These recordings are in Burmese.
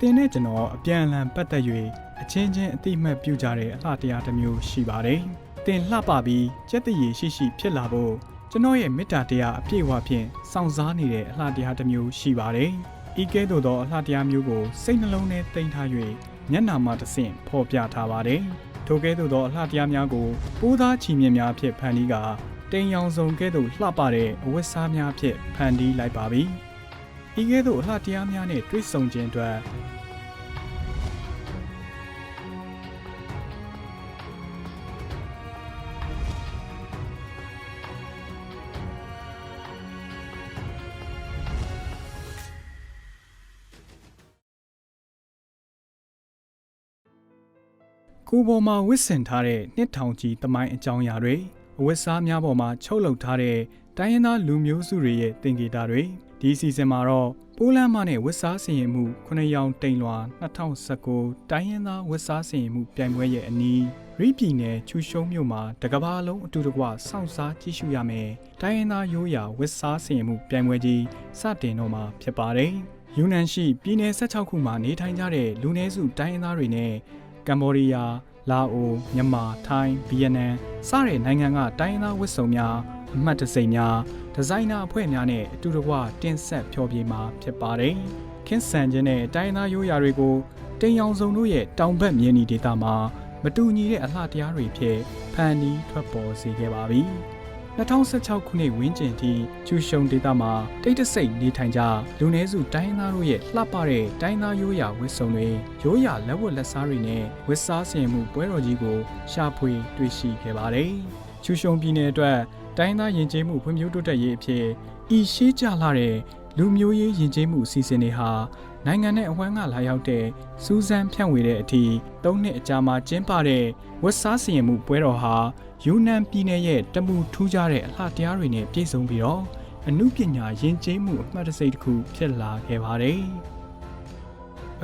သင်နဲ့ကျွန်တော်အပြန်အလှန်ပတ်သက်၍အချင်းချင်းအတိအမှတ်ပြုကြတဲ့အလှတရားတစ်မျိုးရှိပါတယ်။သင်လှပပြီးစက်တရည်ရှိရှိဖြစ်လာဖို့ကျွန်တော်ရဲ့မေတ္တာတရားအပြည့်အဝဖြင့်စောင့်စားနေတဲ့အလှတရားတစ်မျိုးရှိပါတယ်။ဤကဲ့သို့သောအလှတရားမျိုးကိုစိတ်နှလုံးထဲတင်ထား၍မျက်နာမှတစ်ဆင့်ဖော်ပြထားပါတယ်။ထိုကဲ့သို့သောအလှတရားများကိုပိုးသားချီမြင့်များဖြင့်ဖန်တီးကာတိမ်ရောင်စုံကဲ့သို့လှပတဲ့အဝတ်စားများဖြင့်ဖန်တီးလိုက်ပါပြီ။ ဤကဲ့သို့အလှတရားများနဲ့တွေ့ဆုံခြင်းအတွက်ကိုယ်ပေါ်မှာဝစ်ဆင်ထားတဲ့နှစ်ထောင်ကြီးတမိုင်းအကြောင်းအရာတွေအဝတ်စားများပေါ်မှာချုပ်လုပ်ထားတဲ့တိုင်းရင်းသားလူမျိုးစုတွေရဲ့သင်္ကေတတွေ ဒီစီဇန်မှာတော့ပိုးလန်းမနဲ့ဝတ်စားစင်ရင်မှု9ရောင်တိန်လွာ2019တိုင်းရင်းသားဝတ်စားစင်ရင်မှုပြိုင်ပွဲရဲ့အနီးရိပြည်နယ်ချူရှုံးမြို့မှာတကဘာလုံးအတူတကွစောင့်စားကြည့်ရှုရမယ်တိုင်းရင်းသားရိုးရာဝတ်စားစင်ရင်မှုပြိုင်ပွဲကြီးစတင်တော့မှာဖြစ်ပါတယ်ယူနန်ရှိပြည်နယ်16ခုမှာနေထိုင်ကြတဲ့လူနည်းစုတိုင်းရင်းသားတွေနဲ့ကမ္ဘောဒီးယား၊ လာအို၊မြန်မာ၊ထိုင်း၊ဗီယက်နမ်စတဲ့နိုင်ငံကတိုင်းရင်းသားဝတ်စုံများအမှတ်တစိမ့်များဒီဇိုင်နာအဖွဲ့များနဲ့အတူတကွတင်ဆက်ဖျော်ဖြေမှာဖြစ်ပါတယ်။ခင်းဆန်ခြင်းနဲ့တိုင်းရင်းသားရိုးရာတွေကိုတင်ရောင်စုံတို့ရဲ့တောင်ဘက်မြေနီဒေသမှာမတူညီတဲ့အလှတရားတွေဖြင့်ဖန်တီးထွက်ပေါ်စေခဲ့ပါပြီ။ 2016ခုနှစ်ဝန်းကျင်ထိကျူရှုံဒေတာမှာတိတ်တဆိတ်နေထိုင်ကြလူနည်းစုတိုင်းရင်းသားတို့ရဲ့လှပတဲ့တိုင်းသားရိုးရာဝတ်စုံတွေရိုးရာလက်ဝတ်လက်စားတွေနဲ့ဝတ်စားဆင်မှုပွဲတော်ကြီးကိုရှာဖွေတွေ့ရှိခဲ့ပါတယ်။ကျူရှုံပြည်နယ်အတွက်တိုင်းသားယဉ်ကျေးမှုဖွံ့ဖြိုးတိုးတက်ရေးအဖြစ်ဤရှိကြလာတဲ့လူမျိုးရေးယဉ်ကျေးမှုအစီအစဉ်တွေဟာနိုင်ငံနဲ့အဝန်းကလာရောက်တဲ့စူးစမ်းဖြန့်ဝေတဲ့အထိ၃နှစ်အကြာမှာကျင်းပတဲ့ဝတ်စားစီရင်မှုပွဲတော်ဟာ ယူနန်ပြည်နယ်ရဲ့တမူထူးခြားတဲ့အလှတရားတွေနဲ့ပြည့်စုံပြီးတော့အမှုပညာယဉ်ကျေးမှုအမှတ်တစိတ်တစ်ခုဖြစ်လာခဲ့ပါတယ်။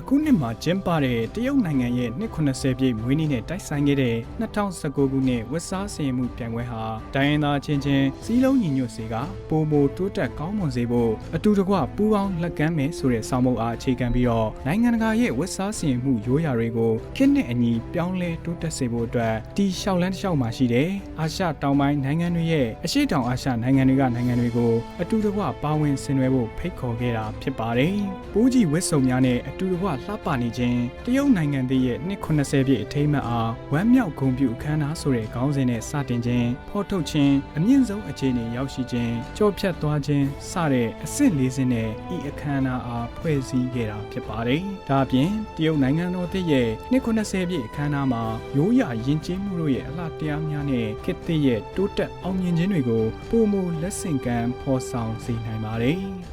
အခုနှစ်မှာကျင်းပတဲ့တရုတ်နိုင်ငံရဲ့နှစ်80ပြည့်မွေးနေ့နဲ့တိုက်ဆိုင်ခဲ့တဲ့2019ခုနှစ်ဝက်စားစင်မှုပြိုင်ပွဲဟာတိုင်းရင်းသားချင်းချင်းစီးလုံးညီညွတ်စေကပုံမတိုးတက်ကောင်းမွန်စေဖို့အတူတကွပူးပေါင်းလက်ကမ်းမယ်ဆိုတဲ့ဆောင်းမုတ်အားအခြေခံပြီးတော့နိုင်ငံတကာရဲ့ဝက်စားစင်မှုရိုးရာတွေကိုခေတ်နဲ့အညီပြောင်းလဲတိုးတက်စေဖို့အတွက်တီလျှောက်လန်းတစ်လျှောက်မှာရှိတဲ့အာရှတောင်ပိုင်းနိုင်ငံတွေရဲ့အရှိတောင်အာရှနိုင်ငံတွေကနိုင်ငံတွေကိုအတူတကွပါဝင်ဆင်နွှဲဖို့ဖိတ်ခေါ်ခဲ့တာဖြစ်ပါတယ်။ပိုးကြီးဝက်စုံများနဲ့အတူတကွလှပနေခြင်းတရုတ်နိုင်ငံသေးရဲ့နှစ်80ပြည့်အထိမ်းအမှတ်အားဝမ်းမြောက်ဂုဏ်ပြုအခမ်းအနားဆိုတဲ့ခေါင်းစဉ်နဲ့စတင်ခြင်းဖော်ထုတ်ခြင်းအမြင့်ဆုံးအခြေအနေရောက်ရှိခြင်းကြော့ဖြတ်သွားခြင်းစတဲ့အဆင့်လေးစင်းနဲ့ဤအခမ်းအနားအားဖွဲ့စည်းခဲ့တာဖြစ်ပါတယ်။ဒါအပြင်တရုတ်နိုင်ငံတော်သစ်ရဲ့နှစ်80ပြည့်အခမ်းအနားမှာရိုးရာယဉ်ကျေးမှုတို့ရဲ့အလှတရားများနဲ့ခေတ်သစ်ရဲ့တိုးတက်အောင်မြင်ခြင်းတွေကိုပုံမလက်ဆင့်ကမ်းဖော်ဆောင်စေနိုင်ပါတယ်။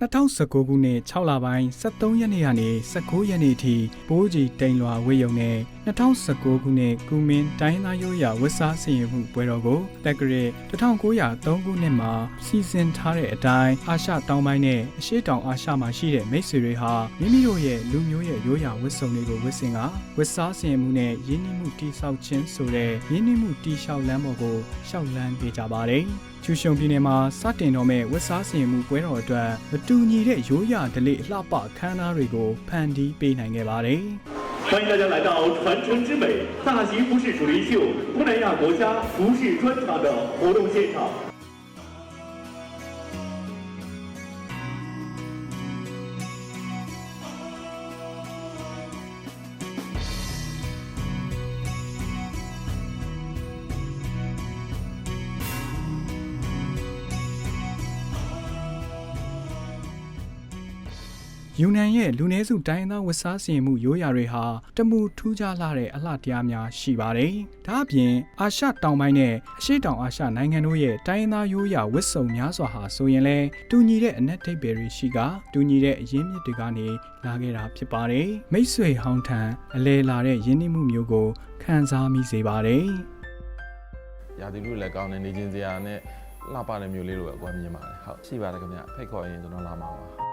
2019ခုနှစ်6လပိုင်း23ရက်နေ့ကနေ19ရက်နေ့ထိဘိုးကြီးတိန်လွာဝေယုံနဲ့ 2019ခုနှစ်ကုမင်းတိုင်းသားရိုးရာဝတ်စားစင်ရမှုပွဲတော်ကိုတက်ကရ1903ခုနှစ်မှာစီစဉ်ထားတဲ့အတိုင်းအာရှတောင်ပိုင်းနဲ့အရှေ့တောင်အာရှမှာရှိတဲ့မိတ်ဆွေတွေဟာမိမိတို့ရဲ့လူမျိုးရဲ့ရိုးရာဝတ်စုံတွေကိုဝတ်ဆင်ကဝတ်စားစင်ရမှုနဲ့ရင်းနှီးမှုတိဆောက်ခြင်းဆိုတဲ့ရင်းနှီးမှုတိဆောက်လမ်းပေါ်ကိုရှောက်လန်းပေးကြပါတယ်။ကျူရှုံပြည်နယ်မှာစတင်တော့မဲ့ဝက်စားစင်မှုပွဲတော်အတွက်မတူညီတဲ့ရိုးရာဓလေ့အလှပအခမ်းအနားတွေကိုဖန်တီးပေးနိုင်ခဲ့ပါတယ်။ 欢迎大家来到传承之美大型服饰主题秀东南亚国家服饰专场的活动现场。 ယူနန်ရဲ့လူနည်းစုတိုင်းရင်းသားဝတ်စားစင်မှုရိုးရာတွေဟာတမူထူးခြားလာတဲ့အလှတရားများရှိပါတယ်။ဒါအပြင်အာရှတောင်ပိုင်းနဲ့အရှေ့တောင်အာရှနိုင်ငံတို့ရဲ့တိုင်းရင်းသားရိုးရာဝတ်စုံများစွာဟာဆိုရင်လည်းတူညီတဲ့အနက်ဒိတ်ပဲတွေရှိကတူညီတဲ့အရင်းမြစ်တွေကနေလာခဲ့တာဖြစ်ပါတယ်။မိတ်ဆွေဟောင်းထံအလဲလာတဲ့ယဉ်နှိမှုမျိုးကိုခံစားမိစေပါတယ်။ရာသီဥတုလည်းကောင်းတယ်နေချင်းစရာနဲ့လှပတဲ့မျိုးလေးလိုပဲအကွာမြင်ပါတယ်ဟုတ်ရှိပါတယ်ခင်ဗျဖိတ်ခေါ်ရင်ကျွန်တော်လာမှာပါ